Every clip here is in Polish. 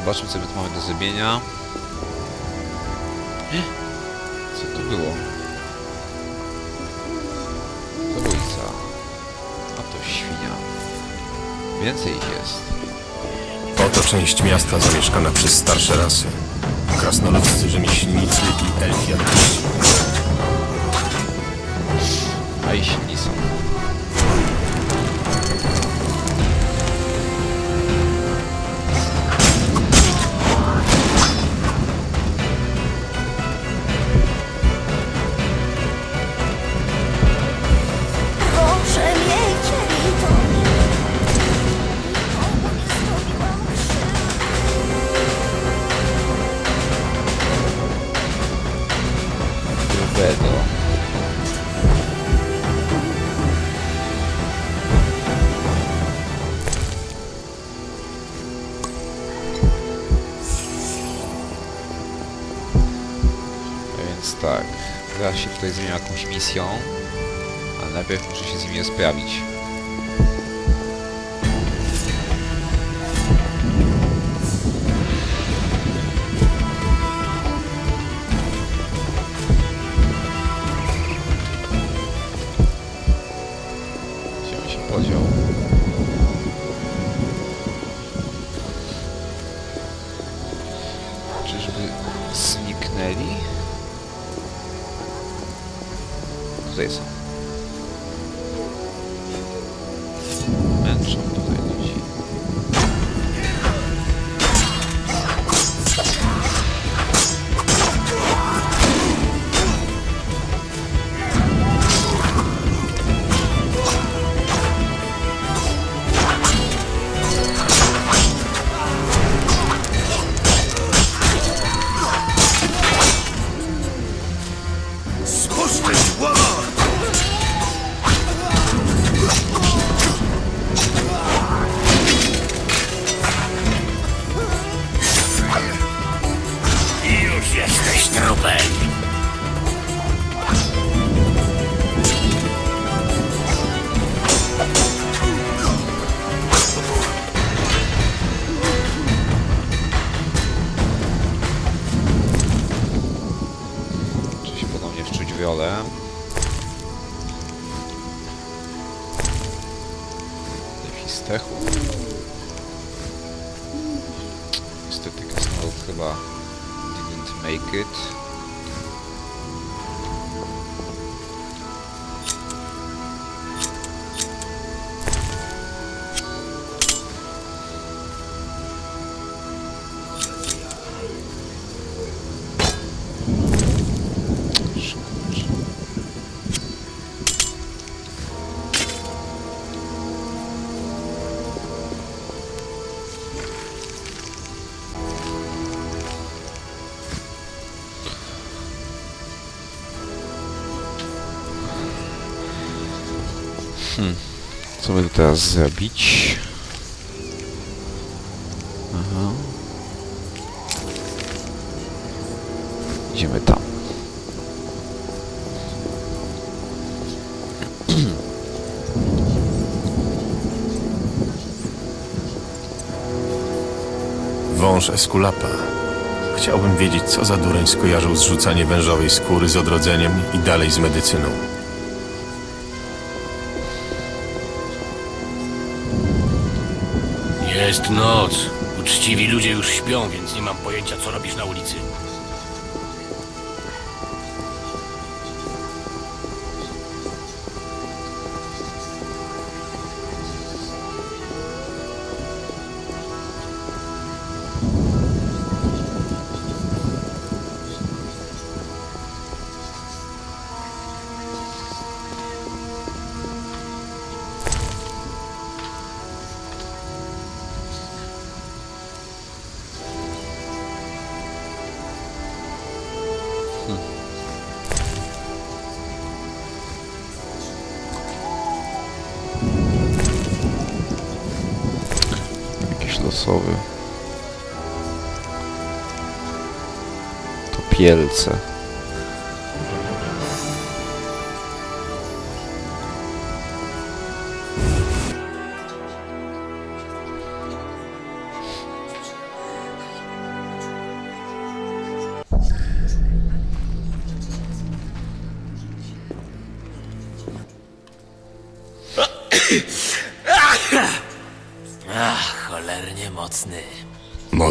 Zobaczmy co my tu mamy do zrobienia. Co tu było? Zabójca. A to świnia. Więcej ich jest. Oto część miasta zamieszkana przez starsze rasy. Krasnoludzcy rzemieślnicy i elfi artyści. A i silni są. Tak, teraz się tutaj zajmę jakąś misją, ale najpierw muszę się z nimi rozprawić. Tutaj Hmm. Co by teraz zrobić? Aha. Idziemy tam. Wąż Eskulapa. Chciałbym wiedzieć, co za dureń skojarzył zrzucanie wężowej skóry z odrodzeniem i dalej z medycyną. Jest noc. Uczciwi ludzie już śpią, więc nie mam pojęcia, co robisz na ulicy. To pielce.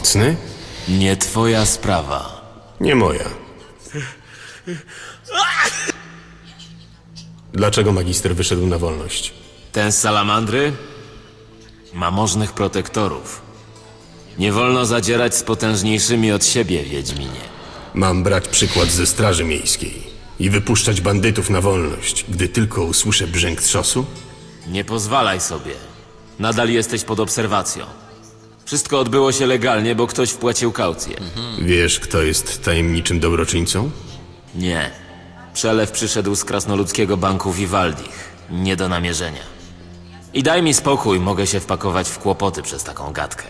Mocny? Nie twoja sprawa. Nie moja. Dlaczego magister wyszedł na wolność? Ten z salamandry ma możnych protektorów. Nie wolno zadzierać z potężniejszymi od siebie, Wiedźminie. Mam brać przykład ze Straży Miejskiej i wypuszczać bandytów na wolność, gdy tylko usłyszę brzęk trzosu? Nie pozwalaj sobie. Nadal jesteś pod obserwacją. Wszystko odbyło się legalnie, bo ktoś wpłacił kaucję. Wiesz, kto jest tajemniczym dobroczyńcą? Nie. Przelew przyszedł z krasnoludzkiego banku Vivaldich. Nie do namierzenia. I daj mi spokój, mogę się wpakować w kłopoty przez taką gadkę.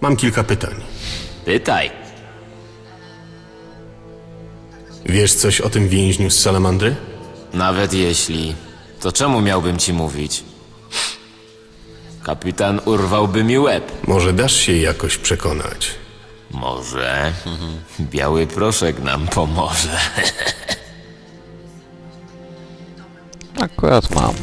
Mam kilka pytań. Pytaj. Wiesz coś o tym więźniu z Salamandry? Nawet jeśli, to czemu miałbym ci mówić? Kapitan urwałby mi łeb. Może dasz się jakoś przekonać? Może biały proszek nam pomoże. Akurat mam.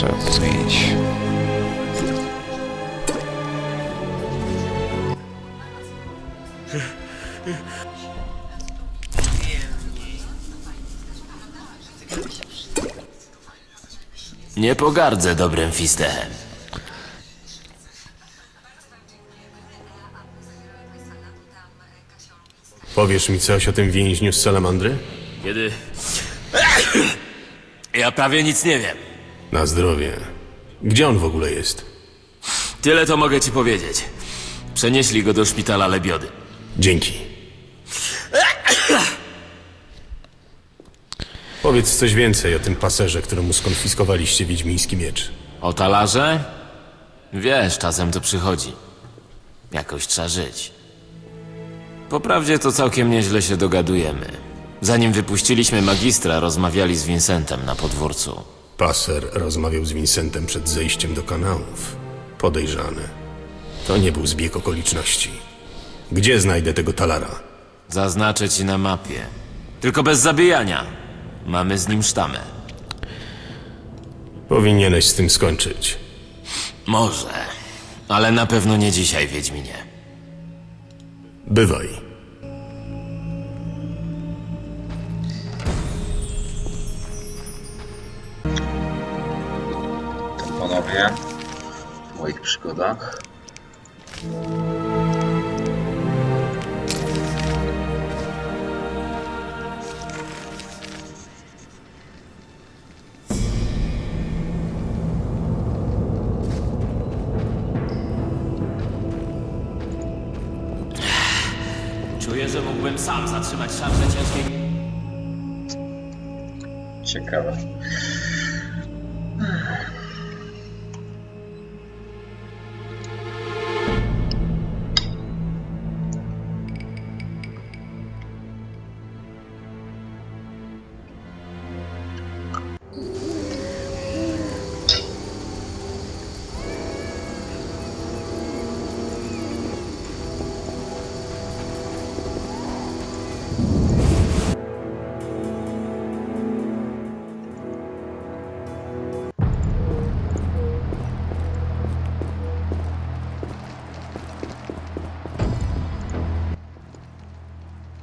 To zmienić. Nie pogardzę dobrym fistechem. Powiesz mi coś o tym więźniu z Salamandry? Kiedy... Ja prawie nic nie wiem. Na zdrowie. Gdzie on w ogóle jest? Tyle to mogę ci powiedzieć. Przenieśli go do szpitala Lebiody. Dzięki. Powiedz coś więcej o tym paserze, któremu skonfiskowaliście wiedźmiński miecz. O talarze? Wiesz, czasem to przychodzi. Jakoś trzeba żyć. Poprawdzie to całkiem nieźle się dogadujemy. Zanim wypuściliśmy magistra, rozmawiali z Vincentem na podwórcu. Paser rozmawiał z Vincentem przed zejściem do kanałów. Podejrzany. To nie był zbieg okoliczności. Gdzie znajdę tego talara? Zaznaczę ci na mapie. Tylko bez zabijania. Mamy z nim sztamę. Powinieneś z tym skończyć. Może. Ale na pewno nie dzisiaj, Wiedźminie. Bywaj. Panowie, w moich przygodach. Sam zatrzymać szarże ciężkiej... Ciekawe.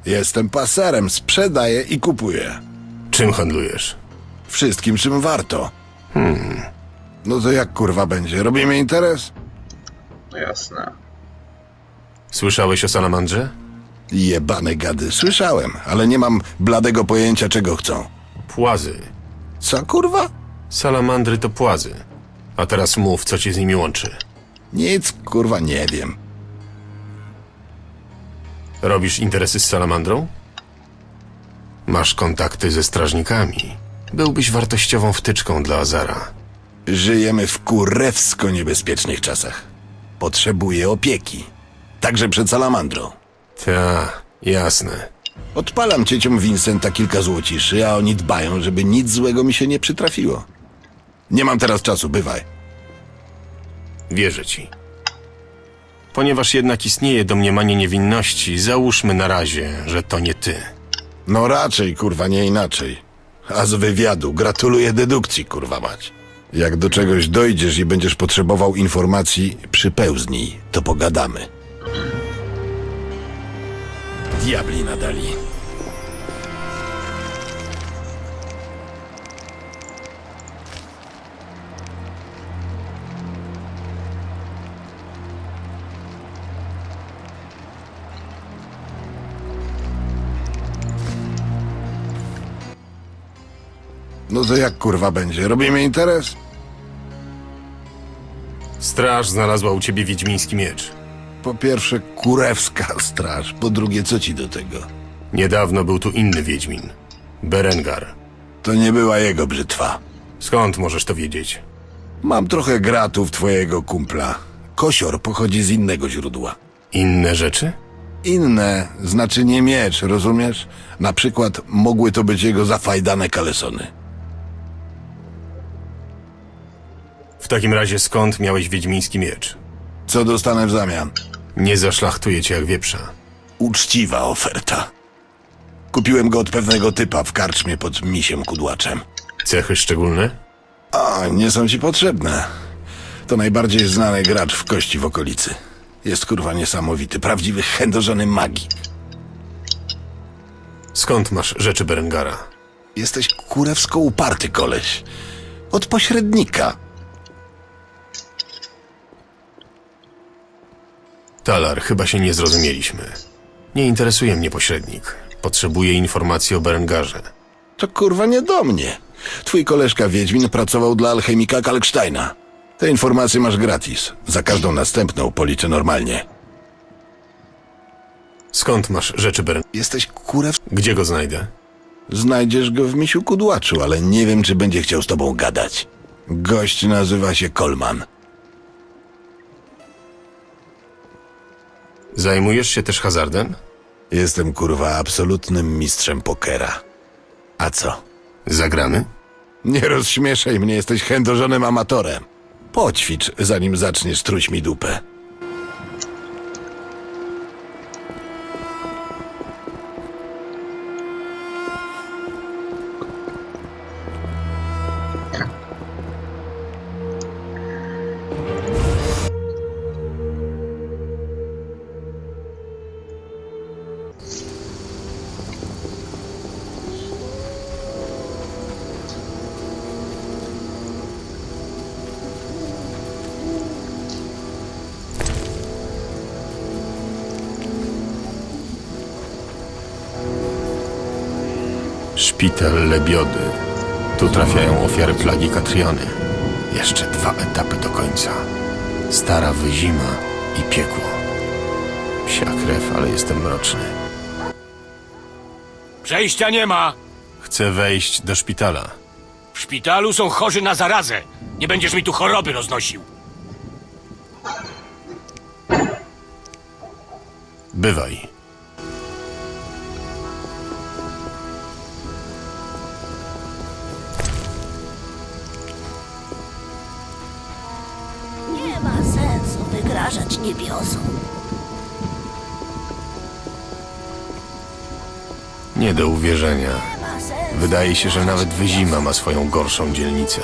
Jestem paserem, sprzedaję i kupuję. Czym handlujesz? Wszystkim, czym warto. Hmm. No to jak kurwa będzie? Robimy interes? No jasne. Słyszałeś o Salamandrze? Jebane gady, słyszałem, ale nie mam bladego pojęcia, czego chcą. Płazy. Co kurwa? Salamandry to płazy. A teraz mów, co cię z nimi łączy. Nic kurwa nie wiem. Robisz interesy z salamandrą? Masz kontakty ze strażnikami. Byłbyś wartościową wtyczką dla Azara. Żyjemy w kurewsko niebezpiecznych czasach. Potrzebuję opieki. Także przed salamandrą. Ta, jasne. Odpalam cieciom Vincenta kilka złociszy, a oni dbają, żeby nic złego mi się nie przytrafiło. Nie mam teraz czasu, bywaj. Wierzę ci. Ponieważ jednak istnieje domniemanie niewinności, załóżmy na razie, że to nie ty. No raczej, kurwa, nie inaczej. A z wywiadu gratuluję dedukcji, kurwa mać. Jak do czegoś dojdziesz i będziesz potrzebował informacji, przypełznij, to pogadamy. Diabli nadali. No to jak kurwa będzie? Robimy interes? Straż znalazła u ciebie wiedźmiński miecz. Po pierwsze, kurewska straż. Po drugie, co ci do tego? Niedawno był tu inny wiedźmin. Berengar. To nie była jego brzytwa. Skąd możesz to wiedzieć? Mam trochę gratów twojego kumpla. Kosior pochodzi z innego źródła. Inne rzeczy? Inne znaczy nie miecz, rozumiesz? Na przykład mogły to być jego zafajdane kalesony. W takim razie skąd miałeś wiedźmiński miecz? Co dostanę w zamian? Nie zaszlachtuję cię jak wieprza. Uczciwa oferta. Kupiłem go od pewnego typa w karczmie pod misiem kudłaczem. Cechy szczególne? A, nie są ci potrzebne. To najbardziej znany gracz w kości w okolicy. Jest kurwa niesamowity, prawdziwy chędożony magii. Skąd masz rzeczy Berengara? Jesteś kurewsko uparty koleś. Od pośrednika. Talar, chyba się nie zrozumieliśmy. Nie interesuje mnie pośrednik. Potrzebuję informacji o Berengarze. To kurwa nie do mnie. Twój koleżka Wiedźmin pracował dla alchemika Kalksteina. Te informacje masz gratis. Za każdą następną policzę normalnie. Skąd masz rzeczy Beren... Jesteś kurew... Gdzie go znajdę? Znajdziesz go w misiu kudłaczu, ale nie wiem, czy będzie chciał z tobą gadać. Gość nazywa się Kolman. Zajmujesz się też hazardem? Jestem kurwa absolutnym mistrzem pokera. A co? Zagramy? Nie rozśmieszaj mnie, jesteś chędożonym amatorem. Poćwicz, zanim zaczniesz truć mi dupę. Szpital Lebiody. Tu trafiają ofiary plagi Katriony. Jeszcze dwa etapy do końca. Stara wyzima i piekło. Psia krew, ale jestem mroczny. Przejścia nie ma. Chcę wejść do szpitala. W szpitalu są chorzy na zarazę. Nie będziesz mi tu choroby roznosił. Bywaj. Nie do uwierzenia. Wydaje się, że nawet wyzima ma swoją gorszą dzielnicę.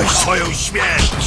Spotkałeś swoją śmierć!